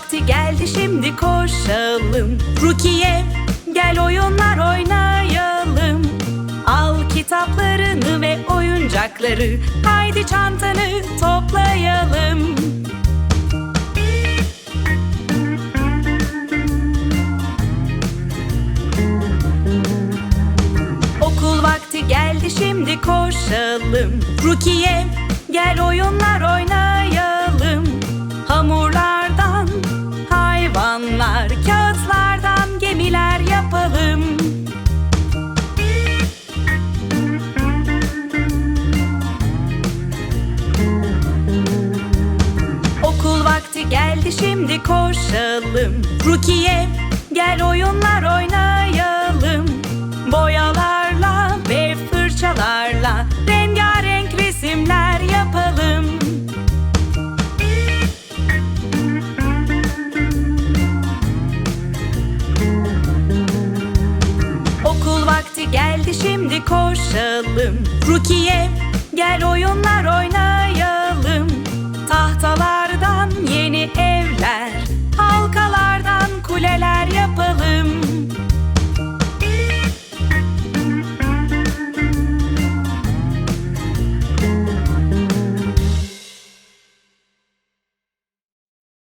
vakti geldi şimdi koşalım. Rukiye gel oyunlar oynayalım. Al kitaplarını ve oyuncakları Haydi çantanı toplayalım. Okul vakti geldi şimdi koşalım. Rukiye gel oyunlar oynayalım geldi şimdi koşalım. Rukiye gel oyunlar oynayalım. Boyalarla ve fırçalarla Rengarenk resimler yapalım. Okul vakti geldi şimdi koşalım. Rukiye